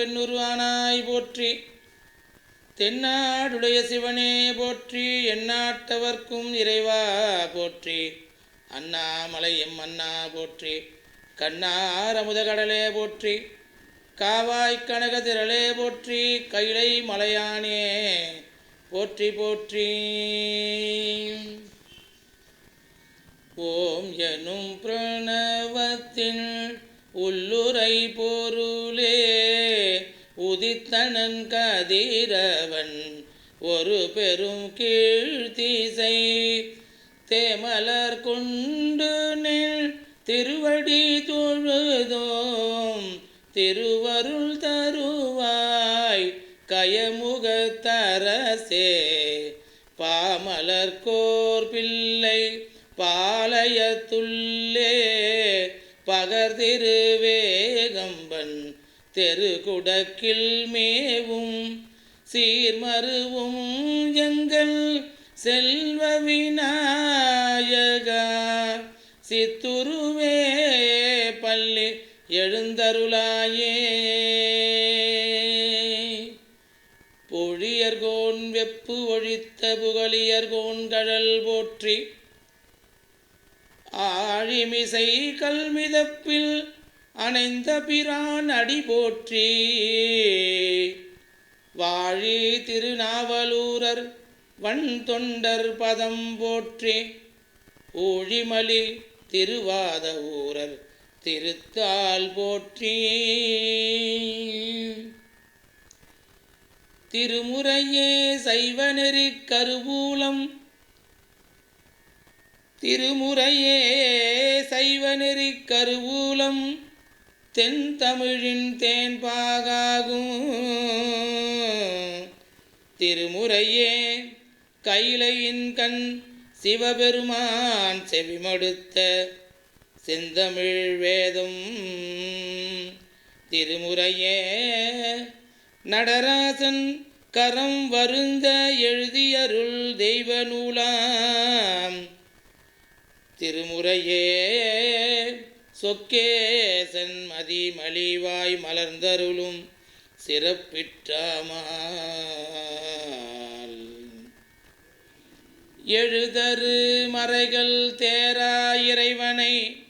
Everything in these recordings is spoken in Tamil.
பெண்ணுருவானாய் போற்றி. தென்னாடுடைய சிவனே போற்றி எந்நாட்டவர்க்கும் இறைவா போற்றி. அண்ணாமலை எம் அண்ணா போற்றி. கண்ணார் அமுதகடலே போற்றி. காவாய் கனக திரளே போற்றி. கைலை மலையானே போற்றி போற்றி. ஓம் எனும் பிரணவத்தின் உள்ளுரை போரு உதித்தனன் கதிரவன் ஒரு பெரும் கீழ்த்திசை. தேமலர் கொண்டு நெல் திருவடி தொழுதோம் திருவருள் தருவாய் கயமுகத்தரசே. பாமலர் கோர் பிள்ளை பாளையத்துள்ளே திருவே தெருகுடக்கில் மேவும் சீர்மருவும் எங்கள் செல்வ விநாயகா சித்துருவே பள்ளி எழுந்தருளாயே. பொழியர்கோன் வெப்பு ஒழித்த புகழியர்கோன் கழல் போற்றி. ஆழிமிசை கல்மிதப்பில் அணைந்த பிரான் அடி போற்றி வாழி திருநாவலூரர் வன் தொண்டர் பதம் போற்றி. ஊழிமலி திருவாத ஊரர் திருத்தால் போற்றி. திருமுறையே சைவநெறி கருவூலம். திருமுறையே சைவநெறி கருவூலம். தென் தமிழின் தேன்பாகாகும். திருமுறையே கைலையின் கண் சிவபெருமான் செவிமடுத்த செந்தமிழ் வேதம். திருமுறையே நடராசன் கரம் வருந்த எழுதியருள் தெய்வ நூலாம் திருமுறையே சொக்கேசன் மதிமலிவாய் மலர்ந்தருளும் சிறப்பிற்றாமால். எழுதரு மறைகள் தேரா இறைவனை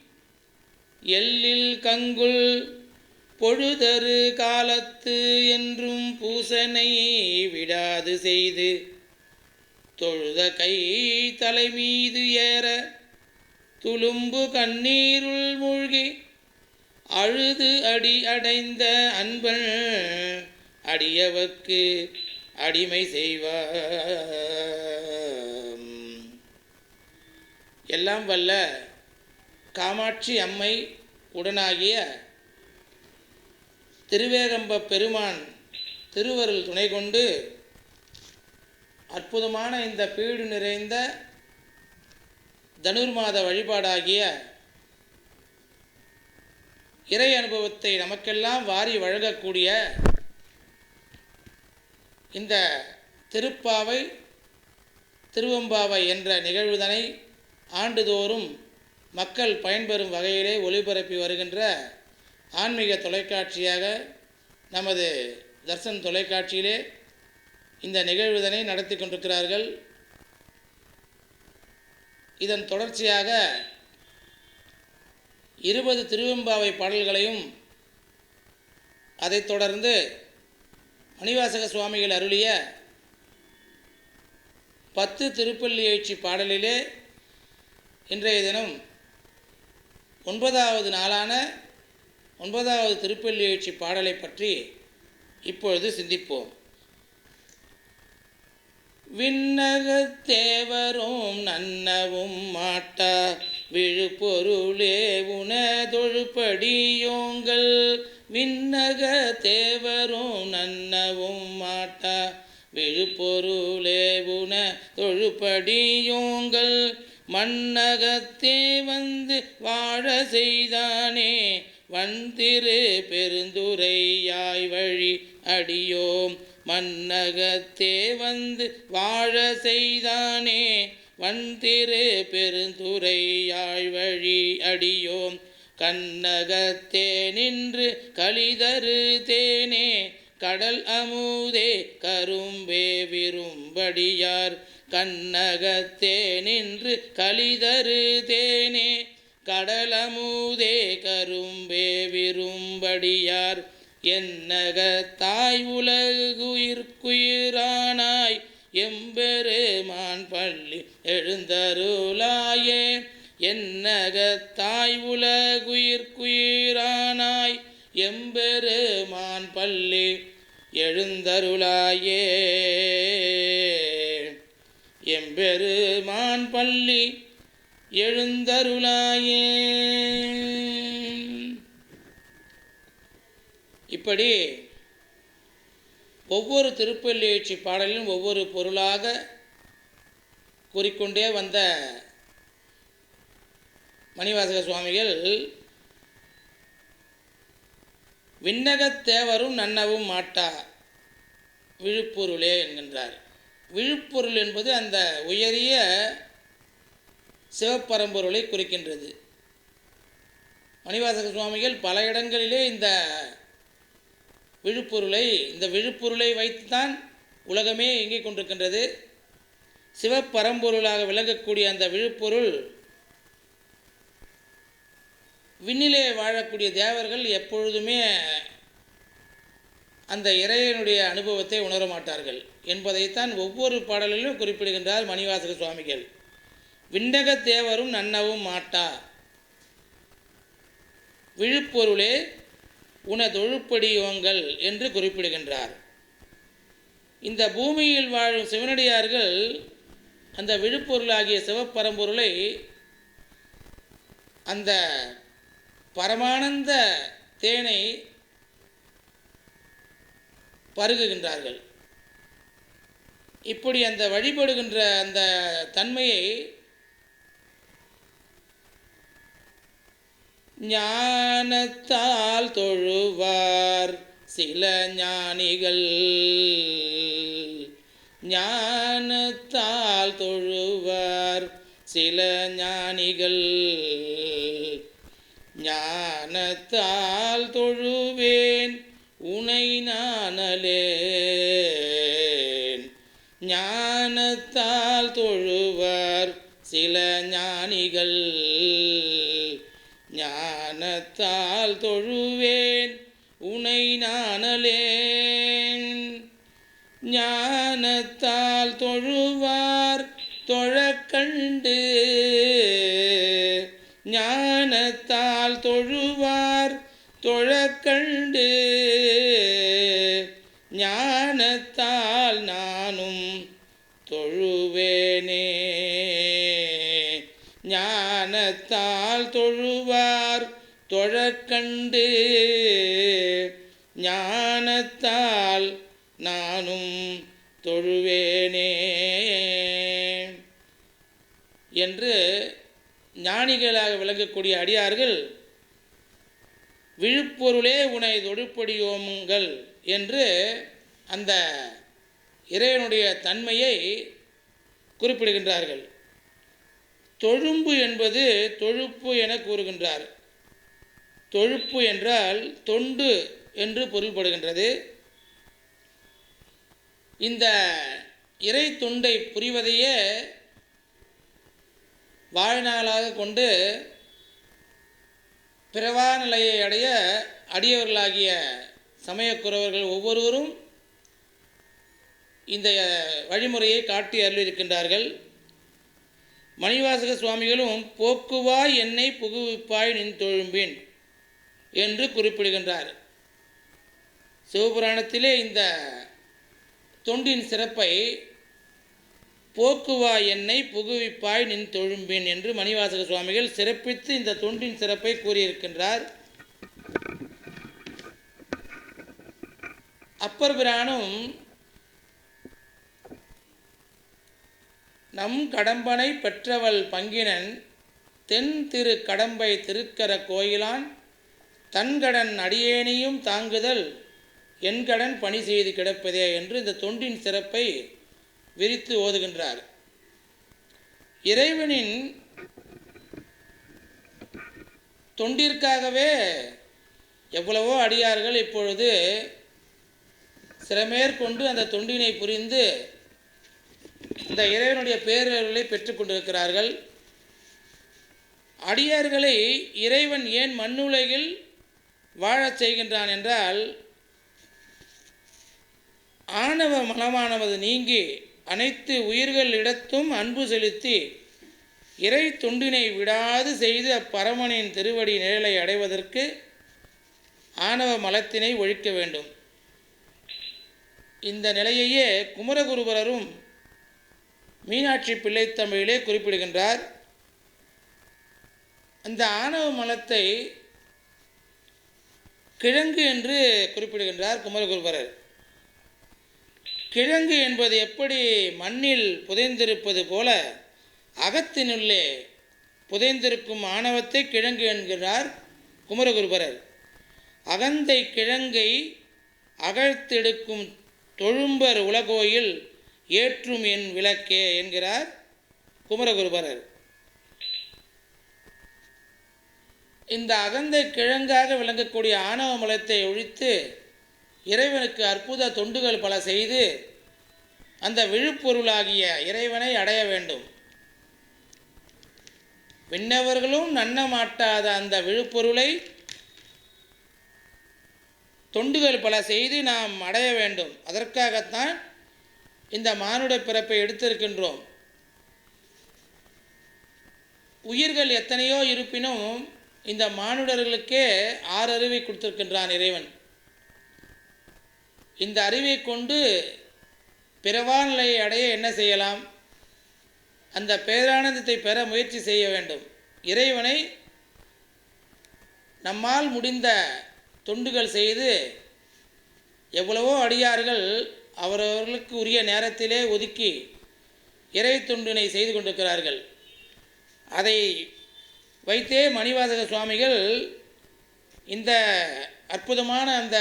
எல்லில் கங்குள் பொழுதரு காலத்து என்றும் பூசனை விடாது செய்து தொழுத கை தலைமீது ஏற துளும்பு கண்ணீருள் மூழ்கி அழுது அடி அடைந்த அன்பன் அடியவர்க்கு அடிமை செய்வார் எல்லாம் வல்ல காமாட்சி அம்மை உடனாகிய திருவேகம்ப பெருமான் திருவருள் துணை கொண்டு அற்புதமான இந்த பீடு நிறைந்த தனுர்மாத வழிபாடாகிய இறை அனுபவத்தை நமக்கெல்லாம் வாரி வழங்கக்கூடிய இந்த திருப்பாவை திருவம்பாவை என்ற நிகழ்வுதனை ஆண்டுதோறும் மக்கள் பயன்பெறும் வகையிலே ஒளிபரப்பி வருகின்ற ஆன்மீக தொலைக்காட்சியாக நமது தர்சன் தொலைக்காட்சியிலே இந்த நிகழ்வுதனை நடத்தி கொண்டிருக்கிறார்கள். இதன் தொடர்ச்சியாக இருபது திருவெம்பாவை பாடல்களையும் அதைத் தொடர்ந்து மணிவாசக சுவாமிகள் அருளிய பத்து திருப்பள்ளி எழுச்சி பாடலிலே இன்றைய தினம் ஒன்பதாவது நாளான ஒன்பதாவது திருப்பள்ளி எழுச்சி பாடலை பற்றி இப்பொழுது சிந்திப்போம். விண்ணகத்தேவரும் நன்னவும் மாட்டா விழுப்பொருளே உனதொழுப்படியோங்கள். விண்ணக தேவரும் நன்னவும் மாட்டா விழுப்பொருளே உண தொழுப்படியோங்கள் மண்ணகத்தே வந்து வாழ செய்தானே வந்திரு பெருந்துரையாய் வழி அடியோம். மன்னகத்தே வந்து வாழ செய்தானே வந்திரு பெருந்துரையாய் வழி அடியோம். கண்ணகத்தே நின்று கலிதரு தேனே கடல் அமுதே கரும்பே விரும்படியார். கண்ணகத்தே நின்று கலிதரு தேனே கடலமுதே கரும்பே விரும்படியார். என்னக தாய் உலகுயிர்க்குயிரானாய் எம்பெருமான் பள்ளி எழுந்தருளாயே. என்னக தாய் உலகுயிர்க்குயிரானாய் எம்பெருமான் பள்ளி எழுந்தருளாயே. எம்பெருமான் பள்ளி எழுந்தருளாயே. இப்படி ஒவ்வொரு திருப்பள்ளியுச்சி பாடலிலும் ஒவ்வொரு பொருளாக கூறிக்கொண்டே வந்த மணிவாசக சுவாமிகள் விண்ணகத் தேவரும் நன்னவும் மாட்டா விழுப்பொருளே என்கின்றார். விழுப்பொருள் என்பது அந்த உயரிய சிவப்பரம்பொருளை குறிக்கின்றது. மணிவாசக சுவாமிகள் பல இடங்களிலே இந்த விழுப்பொருளை இந்த விழுப்பொருளை வைத்துத்தான் உலகமே இயங்கிக் கொண்டிருக்கின்றது. சிவப்பரம்பொருளாக விளங்கக்கூடிய அந்த விழுப்பொருள் விண்ணிலே வாழக்கூடிய தேவர்கள் எப்பொழுதுமே அந்த இறைவனுடைய அனுபவத்தை உணர மாட்டார்கள். என்பதைத்தான் ஒவ்வொரு பாடலிலும் குறிப்பிடுகின்றார் மணிவாசக சுவாமிகள். விண்ணக தேவரும் நன்னவும் மாட்டா. விழுப்பொருளே உனதொழுப்படியோங்கள் என்று குறிப்பிடுகின்றார். இந்த பூமியில் வாழும் சிவனடியார்கள் அந்த விழுப்பொருளாகிய சிவப்பரம்பொருளை அந்த பரமானந்த தேனை பருகுகின்றார்கள். இப்படி அந்த வழிபடுகின்ற அந்த தன்மையை ஞானத்தால் தொழுவார் சில ஞானிகள். ஞானத்தால் தொழுவார் சில ஞானிகள். ஞானத்தால் தொழுவேன் உனை நானலேன். ஞானத்தால் தொழுவார் சில ஞானிகள். மனத்தால் தொழுவேன் உனை நானலேன் ஞானத்தால் தொழுவார் தொழக்கண்டு ஞானத்தால் தொழுவார் தொழக்கண்டு ஞானத்தால் நானும் தொழுவேனே. ஞானத்தால் தொழுவார் தொழக்கண்டு ஞானத்தால் நானும் தொழுவேனே என்று ஞானிகளாக விளங்கக்கூடிய அடியார்கள் விழுப்பொருளே உனை தொழுப்படியோமுங்கள் என்று அந்த இறைவனுடைய தன்மையை குறிப்பிடுகின்றார்கள். தொழும்பு என்பது தொழுப்பு என கூறுகின்றார். தொழுப்பு என்றால் தொண்டு என்று பொருள்படுகின்றது. இந்த இறை தொண்டை புரிவதையே வாழ்நாளாக கொண்டு பிறவா நிலையை அடைய அடியவர்களாகிய சமயக்குறவர்கள் ஒவ்வொருவரும் இந்த வழிமுறையை காட்டி அருளியிருக்கின்றார்கள். மணிவாசக சுவாமிகளும் போக்குவாய் என்னை புகுவிப்பாய் நின் தொழும்பின். என்று குறிப்பிடுகின்றார். சிவபுராணத்திலே இந்த தொண்டின் சிறப்பை போக்குவா என்னை புகுவிப்பாய் நின் தொழும்பின் என்று மணிவாசக சுவாமிகள் சிறப்பித்து இந்த தொண்டின் சிறப்பை கூறியிருக்கின்றார். அப்பர் பிரானும் நம் கடம்பனை பெற்றவள் பங்கினன் தென் திரு கடம்பை திருக்கர கோயிலான் தன்கடன் அடியேனையும் தாங்குதல் என்கடன் பணி செய்து கிடப்பதே என்று இந்த தொண்டின் சிறப்பை விரித்து ஓதுகின்றார். இறைவனின் தொண்டிற்காகவே எவ்வளவோ அடியார்கள் இப்பொழுது சிறமேற்கொண்டு அந்த தொண்டினை புரிந்து இந்த இறைவனுடைய பேரர்களை பெற்றுக்கொண்டிருக்கிறார்கள் அடியார்களை இறைவன் ஏன் மண்ணுலகில் வாழச் செய்கின்றான் என்றால் ஆணவ மனமானவது நீங்கி அனைத்து உயிர்களிடத்தும் அன்பு செலுத்தி இறை தொண்டினை விடாது செய்து அப்பரமனின் திருவடி நிழலை அடைவதற்கு ஆணவ மலத்தினை ஒழிக்க வேண்டும். இந்த நிலையையே குமரகுருபரரும் மீனாட்சி பிள்ளைத்தமிழிலே குறிப்பிடுகின்றார். அந்த ஆணவ மலத்தை கிழங்கு என்று குறிப்பிடுகின்றார் குமரகுருபரர் கிழங்கு என்பது எப்படி மண்ணில் புதைந்திருப்பது போல அகத்தினுள்ளே புதைந்திருக்கும் ஆணவத்தை கிழங்கு என்கிறார் குமரகுருபரர் அகந்தை கிழங்கை அகழ்த்தெடுக்கும் தொழும்பர் உலகோயில் ஏற்றும் என் விளக்கே என்கிறார் குமரகுருபரர் இந்த அகந்தை கிழங்காக விளங்கக்கூடிய ஆணவ மலத்தை ஒழித்து இறைவனுக்கு அற்புத தொண்டுகள் பல செய்து அந்த விழுப்பொருளாகிய இறைவனை அடைய வேண்டும். விண்ணவர்களும் நன்னமாட்டாத அந்த விழுப்பொருளை தொண்டுகள் பல செய்து நாம் அடைய வேண்டும். அதற்காகத்தான் இந்த மானுட பிறப்பை எடுத்திருக்கின்றோம். உயிர்கள் எத்தனையோ இருப்பினும் இந்த மானுடர்களுக்கே ஆறு அறிவை கொடுத்திருக்கின்றான் இறைவன். இந்த அறிவை கொண்டு பிறவா நிலையை அடைய என்ன செய்யலாம்? அந்த பேரானந்தத்தை பெற முயற்சி செய்ய வேண்டும். இறைவனை நம்மால் முடிந்த தொண்டுகள் செய்து எவ்வளவோ அடியார்கள் அவரவர்களுக்கு உரிய நேரத்திலே ஒதுக்கி இறை தொண்டினை செய்து கொண்டிருக்கிறார்கள். அதை வைத்தே மணிவாசக சுவாமிகள் இந்த அற்புதமான அந்த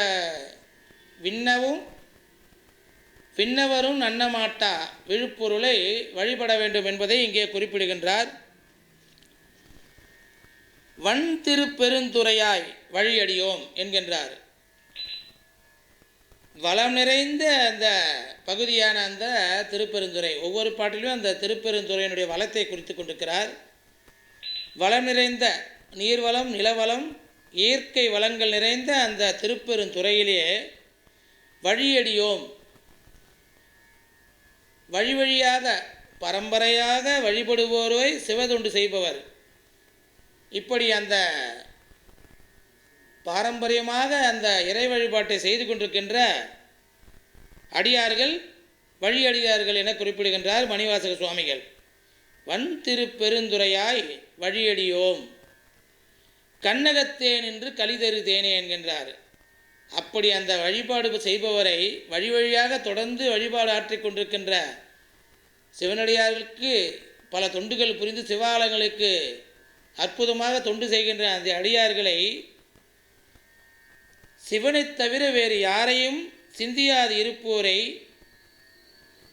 விண்ணவும் விண்ணவரும் நன்னமாட்டா விழுப்பொருளை வழிபட வேண்டும் என்பதை இங்கே குறிப்பிடுகின்றார். வன் திருப்பெருந்துறையாய் வழியடியோம் என்கின்றார். வளம் நிறைந்த அந்த பகுதியான அந்த திருப்பெருந்துறை ஒவ்வொரு பாட்டிலும் அந்த திருப்பெருந்துறையினுடைய வளத்தை குறித்து கொண்டிருக்கிறார். வளம் நிறைந்த நீர்வளம் நிலவளம் இயற்கை வளங்கள் நிறைந்த அந்த திருப்பெருந்துறையிலே வழியடியோம். வழி வழியாக பரம்பரையாக வழிபடுவோரை சிவதொண்டு செய்பவர். இப்படி அந்த பாரம்பரியமாக அந்த இறை வழிபாட்டை செய்து கொண்டிருக்கின்ற அடியார்கள் வழியடியார்கள் என குறிப்பிடுகின்றார் மணிவாசக சுவாமிகள். வந்திருப்பெருந்துறையாய் வழியடியோம். கண்ணகத்தேன் என்று கலிதரு தேனே என்கின்றார். அப்படி அந்த வழிபாடு செய்பவரை வழி வழியாக தொடர்ந்து வழிபாடு ஆற்றிக் கொண்டிருக்கின்ற சிவனடியார்களுக்கு பல தொண்டுகள் புரிந்து சிவாலயங்களுக்கு அற்புதமாக தொண்டு செய்கின்ற அந்த அடியார்களை சிவனைத் தவிர வேறு யாரையும் சிந்தியாது இருப்போரை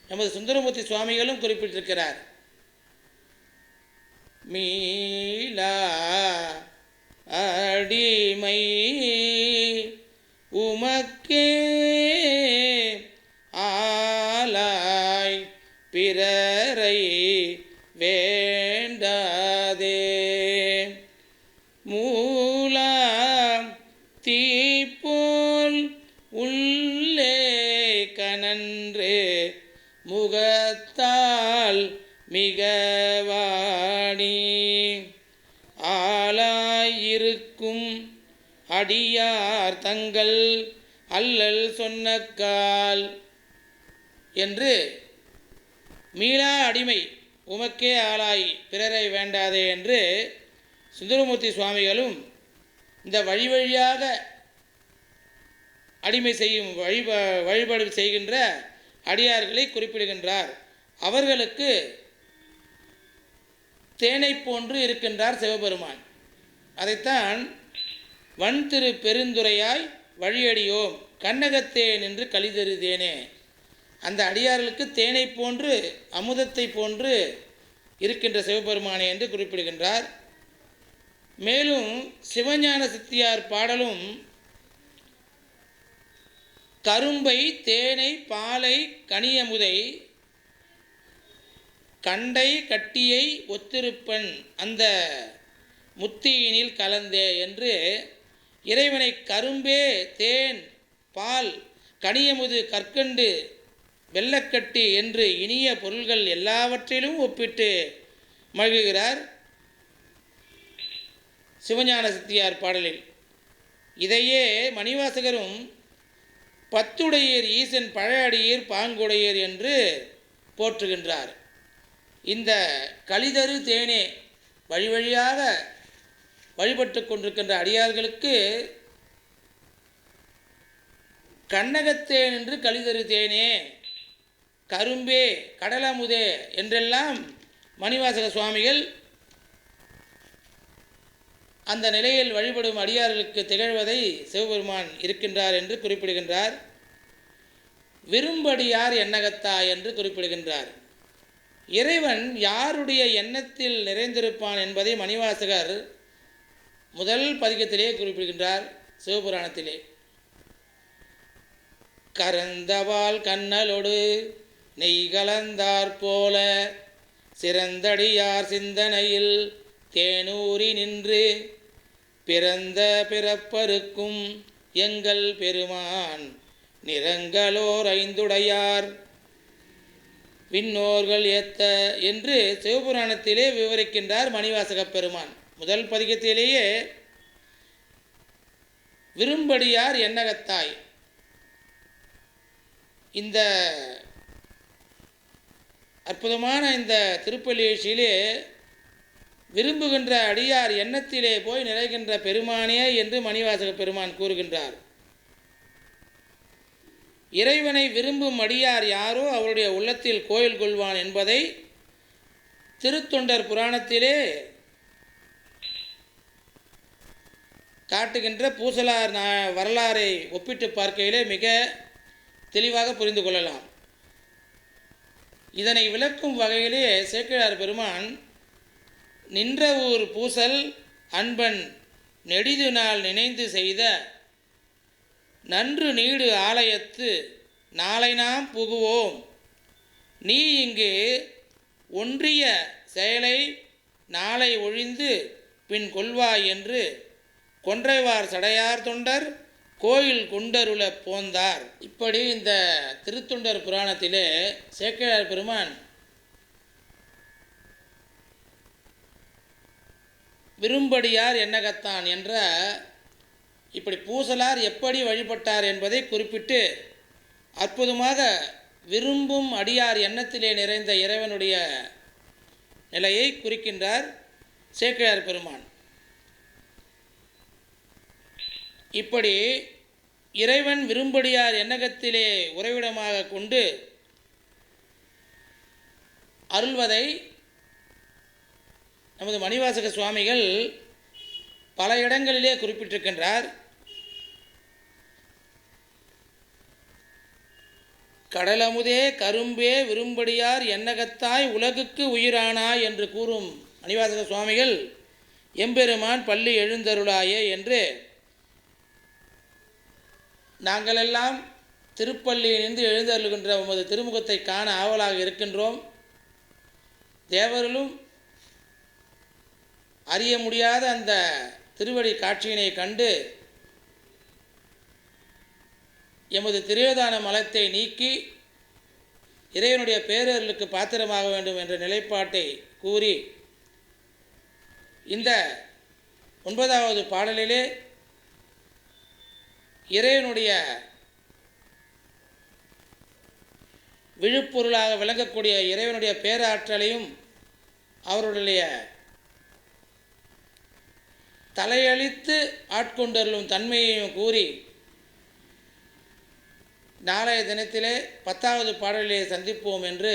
நமது சுந்தரமூர்த்தி சுவாமிகளும் குறிப்பிட்டிருக்கிறார். மீளா அடிமை அடியார் தங்கள் அல்லல் சொன்னக்கால் என்று மீளா அடிமை உமக்கே ஆளாய் பிறரை வேண்டாதே என்று சுந்தரமூர்த்தி சுவாமிகளும் இந்த வழி வழியாக அடிமை செய்யும் வழிப வழிபாடு செய்கின்ற அடியார்களை குறிப்பிடுகின்றார். அவர்களுக்கு தேனை போன்று இருக்கின்றார் சிவபெருமான். அதைத்தான் வன் திரு பெருந்துரையாய் வழியடியோம் கண்ணகத்தே நின்று கலிதருதேனே அந்த அடியார்களுக்கு தேனை போன்று அமுதத்தை போன்று இருக்கின்ற சிவபெருமானே என்று குறிப்பிடுகின்றார். மேலும் சிவஞான சித்தியார் பாடலும் கரும்பை தேனை பாலை கனியமுதை கண்டை கட்டியை ஒத்திருப்பன் அந்த முத்தியினில் கலந்தே என்று இறைவனை கரும்பே தேன் பால் கனியமுது கற்கண்டு வெள்ளக்கட்டி என்று இனிய பொருள்கள் எல்லாவற்றிலும் ஒப்பிட்டு மகிழ்கிறார் சிவஞான சித்தியார் பாடலில். இதையே மணிவாசகரும் பத்துடையர் ஈசன் பழையடியீர் பாங்குடையர் என்று போற்றுகின்றார். இந்த கலிதரு தேனே வழி வழியாக வழிபட்டு கொண்டிருக்கின்ற அடியார்களுக்கு கண்ணகத்தேன் என்று கழிதரு தேனே கரும்பே கடலமுதே என்றெல்லாம் மணிவாசக சுவாமிகள் அந்த நிலையில் வழிபடும் அடியார்களுக்கு திகழ்வதை சிவபெருமான் இருக்கின்றார் என்று குறிப்பிடுகின்றார். விரும்படியார் எண்ணகத்தா என்று குறிப்பிடுகின்றார். இறைவன் யாருடைய எண்ணத்தில் நிறைந்திருப்பான் என்பதை மணிவாசகர் முதல் பதிகத்திலே குறிப்பிடுகின்றார் சிவபுராணத்திலே. கரந்தவால் கண்ணலோடு நெய் கலந்தார் போல சிறந்தடியார் சிந்தனையில் தேனூரி நின்று பிறந்த பிறப்பருக்கும் எங்கள் பெருமான் நிறங்களோர் ஐந்துடையார். விண்ணோர்கள் ஏத்த என்று சிவபுராணத்திலே விவரிக்கின்றார் மணிவாசகப் பெருமான். முதல் பதிகத்திலேயே விரும்படியார் எண்ணகத்தாய் இந்த அற்புதமான இந்த திருப்பள்ளியிலே விரும்புகின்ற அடியார் எண்ணத்திலே போய் நிறைகின்ற பெருமானே? என்று மணிவாசக பெருமான் கூறுகின்றார். இறைவனை விரும்பும் அடியார் யாரோ அவருடைய உள்ளத்தில் கோயில் கொள்வான் என்பதை திருத்தொண்டர் புராணத்திலே காட்டுகின்ற பூசலார் வரலாறை ஒப்பிட்டு பார்க்கையிலே மிக தெளிவாக புரிந்து கொள்ளலாம். இதனை விளக்கும் வகையிலே சேக்கிழார் பெருமான் நின்ற ஊர் பூசல் அன்பன் நெடிது நாள் நினைந்து செய்த நன்று நீடு ஆலயத்து நாளை நாம் புகுவோம். நீ இங்கு ஒன்றிய செயலை நாளை ஒழிந்து பின் கொள்வாய் என்று கொன்றைவார் சடையார் தொண்டர் கோயில் குண்டருள போந்தார். இப்படி இந்த திருத்தொண்டர் புராணத்திலே சேக்கிழார் பெருமான் விரும்படியார் என்னகத்தான் என்ற இப்படி பூசலார் எப்படி வழிபட்டார் என்பதை குறிப்பிட்டு அற்புதமாக விரும்பும் அடியார் எண்ணத்திலே நிறைந்த இறைவனுடைய நிலையை குறிக்கின்றார் சேக்கிழார் பெருமான். இப்படி இறைவன் விரும்படியார் எண்ணகத்திலே உறைவிடமாக கொண்டு அருள்வதை நமது மணிவாசக சுவாமிகள் பல இடங்களிலே குறிப்பிட்டிருக்கின்றார். கடலமுதே கரும்பே விரும்படியார் எண்ணகத்தாய் உலகுக்கு உயிரானாய் என்று கூறும் மணிவாசக சுவாமிகள் எம்பெருமான் பள்ளி எழுந்தருளாயே என்று நாங்களெல்லாம் திருப்பள்ளியிலிருந்து எழுந்தருளுகின்ற உமது திருமுகத்தை காண ஆவலாக இருக்கின்றோம். தேவர்களும் அறிய முடியாத அந்த திருவடி காட்சியினை கண்டு எமது திரையோதான மலத்தை நீக்கி இறைவனுடைய பேரர்களுக்கு பாத்திரமாக வேண்டும் என்ற நிலைப்பாட்டை கூறி இந்த ஒன்பதாவது பாடலிலே இறைவனுடைய விழுப்பொருளாக விளங்கக்கூடிய இறைவனுடைய பேராற்றலையும் அவருடைய தலையளித்து ஆட்கொண்டருளும் தன்மையையும் கூறி நாளைய தினத்திலே பத்தாவது பாடலிலே சந்திப்போம் என்று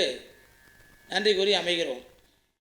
நன்றி கூறி அமைகிறோம்.